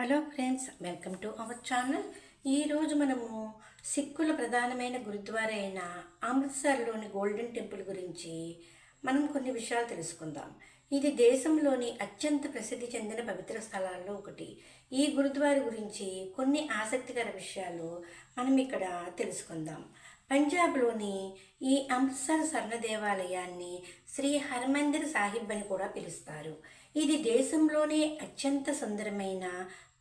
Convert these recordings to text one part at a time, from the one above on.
Hello friends welcome to our channel. ఈరోజు మనము సిక్కుల ప్రధానమైన గురుద్వారా అయిన అమృత్సర్లోని గోల్డెన్ టెంపుల్ గురించి మనం కొన్ని విషయాలు తెలుసుకుందాం. ఇది దేశంలోని అత్యంత ప్రసిద్ధి చెందిన పవిత్ర స్థలాల్లో ఒకటి. ఈ గురుద్వారా గురించి కొన్ని ఆసక్తికర విషయాలు మనం ఇక్కడ తెలుసుకుందాం. పంజాబ్లోని ఈ అమృత్సర్ స్వర్ణ దేవాలయాన్ని శ్రీ హర్మందిర్ సాహిబ్ అని కూడా పిలుస్తారు. ఇది దేశంలోనే అత్యంత సుందరమైన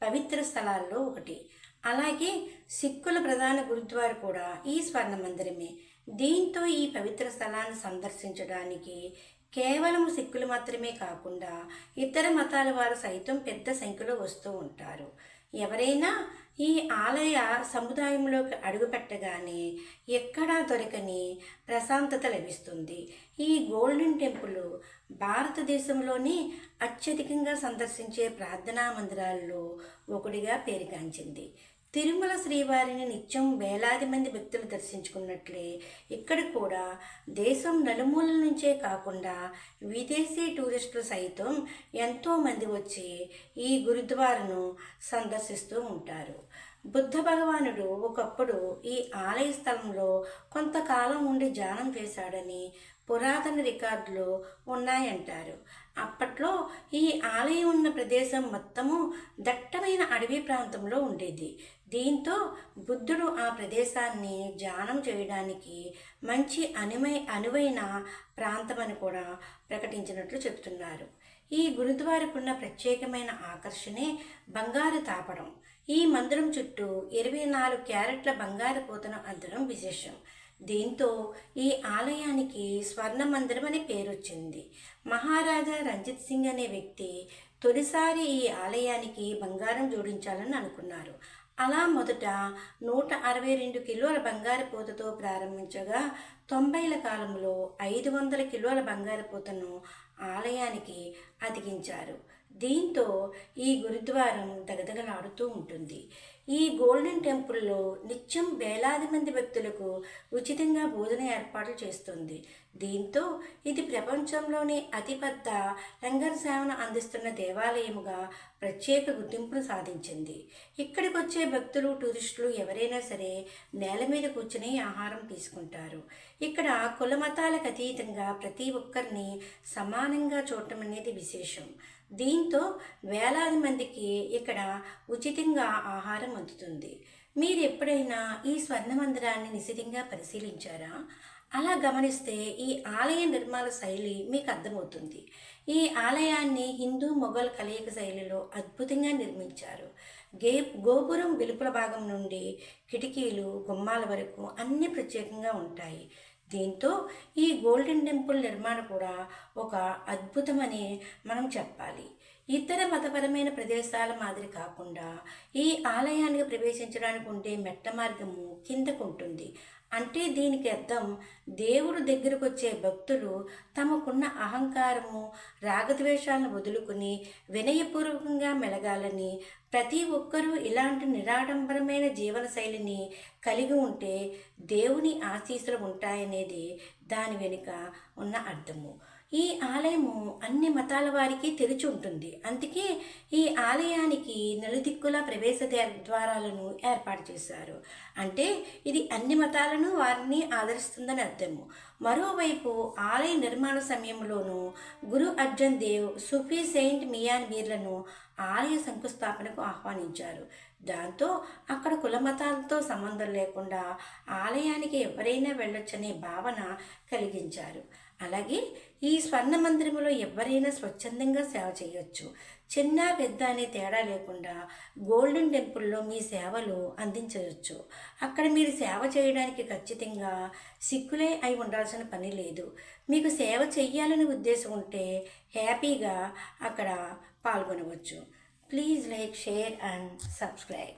పవిత్ర స్థలాల్లో ఒకటి. అలాగే సిక్కుల ప్రధాన గురుద్వార కూడా ఈ స్వర్ణ మందిరమే. దీంతో ఈ పవిత్ర స్థలాన్ని సందర్శించడానికి కేవలం సిక్కులు మాత్రమే కాకుండా ఇతర మతాల వారు సైతం పెద్ద సంఖ్యలో వస్తూ ఉంటారు. ఎవరైనా ఈ ఆలయ సముదాయంలోకి అడుగుపెట్టగానే ఎక్కడా దొరకని ప్రశాంతత లభిస్తుంది. ఈ గోల్డెన్ టెంపుల్ భారతదేశంలోని అత్యధికంగా సందర్శించే ప్రార్థనా మందిరాల్లో ఒకటిగా పేరుగాంచింది. తిరుమల శ్రీవారిని నిత్యం వేలాది మంది భక్తులు దర్శించుకున్నట్లే ఇక్కడ కూడా దేశం నలుమూలల నుంచే కాకుండా విదేశీ టూరిస్టులు సైతం ఎంతోమంది వచ్చి ఈ గురుద్వారను సందర్శిస్తూ ఉంటారు. బుద్ధ భగవానుడు ఒకప్పుడు ఈ ఆలయ స్థలంలో కొంతకాలం ఉండి ధ్యానం చేశాడని పురాతన రికార్డులు ఉన్నాయంటారు. అప్పట్లో ఈ ఆలయం ఉన్న ప్రదేశం మొత్తము దట్టమైన అడవి ప్రాంతంలో ఉండేది. దీంతో బుద్ధుడు ఆ ప్రదేశాన్ని ధ్యానం చేయడానికి మంచి అనుమై అనువైన ప్రాంతమని కూడా ప్రకటించినట్లు చెప్తున్నారు ఈ గురుద్వారకున్న ప్రత్యేకమైన ఆకర్షణే బంగారు తాపడం. ఈ మందిరం చుట్టూ ఇరవై నాలుగు క్యారెట్ల బంగారు పూతను అందడం విశేషం. దీంతో ఈ ఆలయానికి స్వర్ణ మందిరం అనే పేరు వచ్చింది మహారాజా రంజిత్ సింగ్ అనే వ్యక్తి తొలిసారి ఈ ఆలయానికి బంగారం జోడించాలని అనుకున్నారు. అలా మొదట నూట అరవై రెండు కిలోల బంగారు పూతతో ప్రారంభించగా తొంభైల కాలంలో ఐదు వందల కిలోల బంగారు పూతను ఆలయానికి అతికించారు. దీంతో ఈ గురుద్వారం దగదగలాడుతూ ఉంటుంది. ఈ గోల్డెన్ టెంపుల్లో నిత్యం వేలాది మంది భక్తులకు ఉచితంగా భోజన ఏర్పాట్లు చేస్తుంది. దీంతో ఇది ప్రపంచంలోనే అతిపెద్ద లంగర్ సేవను అందిస్తున్న దేవాలయముగా ప్రత్యేక గుర్తింపును సాధించింది. ఇక్కడికి వచ్చే భక్తులు టూరిస్టులు ఎవరైనా సరే నేల మీద కూర్చుని ఆహారం తీసుకుంటారు. ఇక్కడ కుల మతాలకు అతీతంగా ప్రతి ఒక్కరిని సమానంగా చూడటం అనేది విశేషం. దీంతో వేలాది మందికి ఇక్కడ ఉచితంగా ఆహారం అందుతుంది మీరు ఎప్పుడైనా ఈ స్వర్ణ మందిరాన్ని నిశితంగా పరిశీలించారా? అలా గమనిస్తే ఈ ఆలయ నిర్మాణ శైలి మీకు అర్థమవుతుంది. ఈ ఆలయాన్ని హిందూ మొఘల్ కలయిక శైలిలో అద్భుతంగా నిర్మించారు. గే గోపురం వెలుపల భాగం నుండి కిటికీలు గుమ్మాల వరకు అన్ని ప్రత్యేకంగా ఉంటాయి. దీంతో ఈ గోల్డెన్ టెంపుల్ నిర్మాణం కూడా ఒక అద్భుతమని మనం చెప్పాలి. ఇతర మతపరమైన ప్రదేశాల మాదిరి కాకుండా ఈ ఆలయానికి ప్రవేశించడానికి ఉండే మెట్ట మార్గము కిందకు ఉంటుంది. అంటే దీనికి అర్థం దేవుడు దగ్గరకు వచ్చే భక్తులు తమకున్న అహంకారము రాగద్వేషాలను వదులుకుని వినయపూర్వకంగా మెలగాలని ప్రతి ఒక్కరూ ఇలాంటి నిరాడంబరమైన జీవనశైలిని కలిగి ఉంటే దేవుని ఆశీస్సులు ఉంటాయనేది దాని వెనుక ఉన్న అర్థము. ఈ ఆలయము అన్ని మతాల వారికి తెరిచి ఉంటుంది. అందుకే ఈ ఆలయానికి నలుదిక్కుల ప్రవేశ ద్వారాలను ఏర్పాటు చేశారు. అంటే ఇది అన్ని మతాలను వారిని ఆదరిస్తుందని అర్థము. మరోవైపు ఆలయ నిర్మాణ సమయంలోనూ గురు అర్జున్ దేవ్ సుఫీ సెయింట్ మియాన్ వీర్లను ఆలయ శంకుస్థాపనకు ఆహ్వానించారు. దాంతో అక్కడ కులమతాలతో సంబంధం లేకుండా ఆలయానికి ఎవరైనా వెళ్ళొచ్చనే భావన కలిగించారు. అలాగే ఈ స్వర్ణ మందిరంలో ఎవరైనా స్వచ్ఛందంగా సేవ చేయొచ్చు. చిన్న పెద్ద అనే తేడా లేకుండా గోల్డెన్ టెంపుల్లో మీ సేవలు అందించవచ్చు. అక్కడ మీరు సేవ చేయడానికి ఖచ్చితంగా సిక్కులే అయి ఉండాల్సిన పని లేదు. మీకు సేవ చేయాలని ఉద్దేశం ఉంటే హ్యాపీగా అక్కడ పాల్గొనవచ్చు. Please like share and subscribe